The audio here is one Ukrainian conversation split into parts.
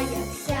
як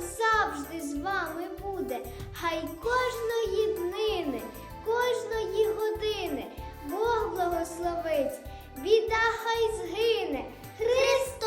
завжди з вами буде. Хай кожної днини, кожної години Бог благословить, біда хай згине. Рождає!